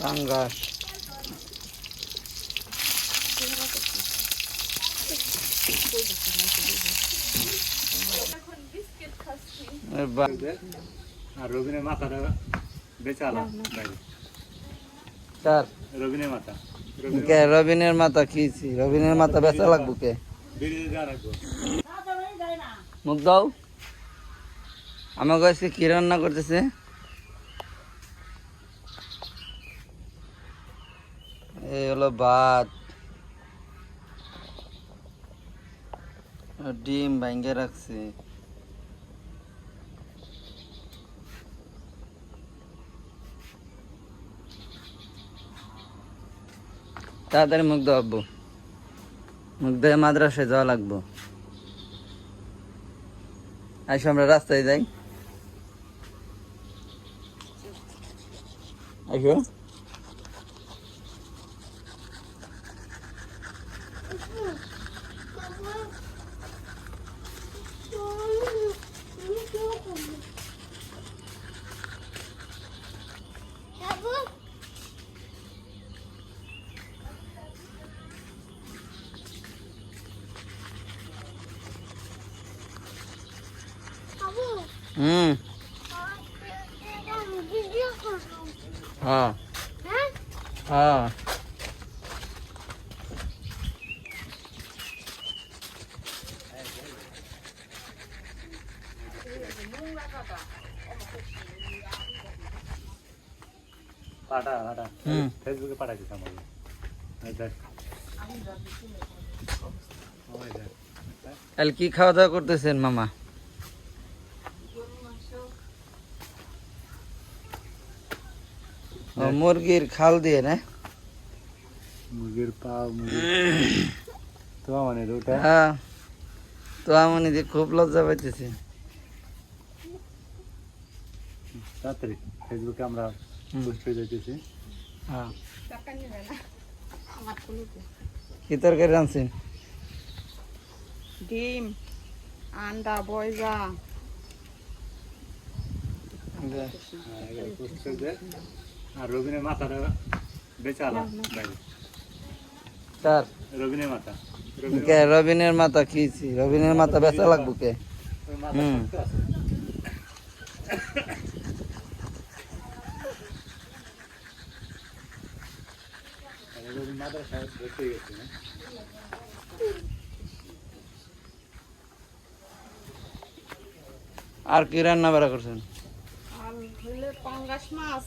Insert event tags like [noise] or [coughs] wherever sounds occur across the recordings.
পাঙ্গাস আর রবিনের মাথাটা বেঁচে আলাম কার? রবিনের মাথা। কে? রবিনের মাথা কিছি রবিনের মাথা বেচা লাগবো কে? মুখ দাও আমাকে আজকে কি রান্না করতেছে? এই হলো ভাত। ডিম ভাঙ্গে রাখছি। তাড়াতাড়ি মুখ আব্বু। মুখ দিয়ে মাদ্রাসায় যাওয়া লাগবো। আইসো আমরা রাস্তায় যাই। আইসো হুম। হ্যাঁ। হ্যাঁ। পাটা হুম। ফেসবুকে পাঠাই দিতাম আমাকে কাল কি খাওয়া দাওয়া করতেছেন মামা ও মুরগির খাল দিয়ে না? মুরগির পা মুরগির [coughs] তো মানে ওটা? হ্যাঁ। তো আমি যে খুব লজ্জা পাইতেছি। তাড়াতাড়ি ফেসবুকে আমরা। পোস্ট হয়ে যাইতেছি। হ্যাঁ। কি তরকারি রাঁধছেন? ডিম আন্ডা বয়জা পোস্ট করে দে। আর রবিনের মাথাটা বেঁচে আলাম বাইরে। কার? রবিনের মাথা। রবিনের কে? রবিনের মাথা কিছি রবিনের মাথা বেচা লাগবো কে? হুম। আর কি রান্না বাড়া করছেন? পাঙ্গাস মাছ।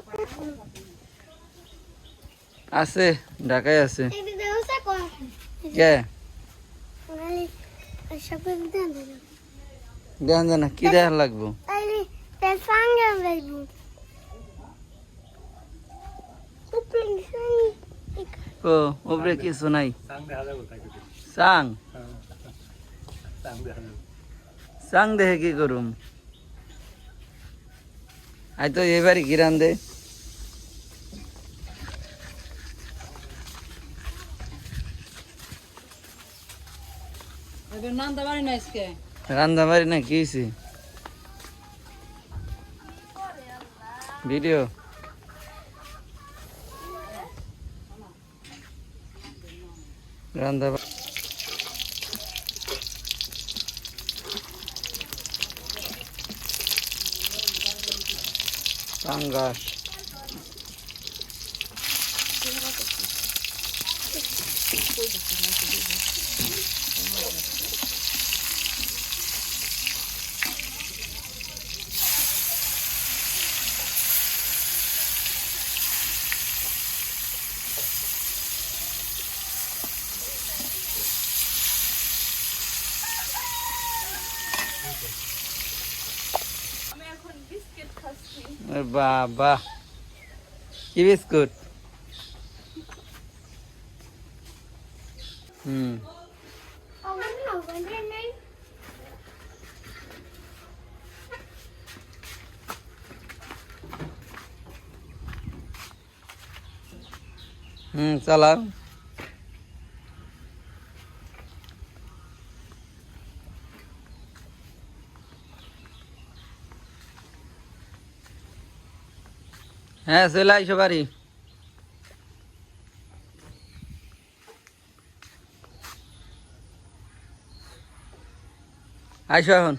আছে ঢাকায় আছে। কে? দেন দেন কি দেখার লাগবো? ও উপরে কিছু নাই। সাং দেখা দেখা সাং? দেখে কি করুম? আই তো এবারে গিরান দে। এবার নান্দা বাড়ি না আজকে রান্না বাড়ি না কি হয়েছে ভিডিও রান্না বা- পাঙ্গাস আমি এখন বিস্কিট খাচ্ছি বাবা কি বিস্কুট হুম হুম চালাও হ্যাঁ চলে আইসো বাড়ি। আইসো এখন।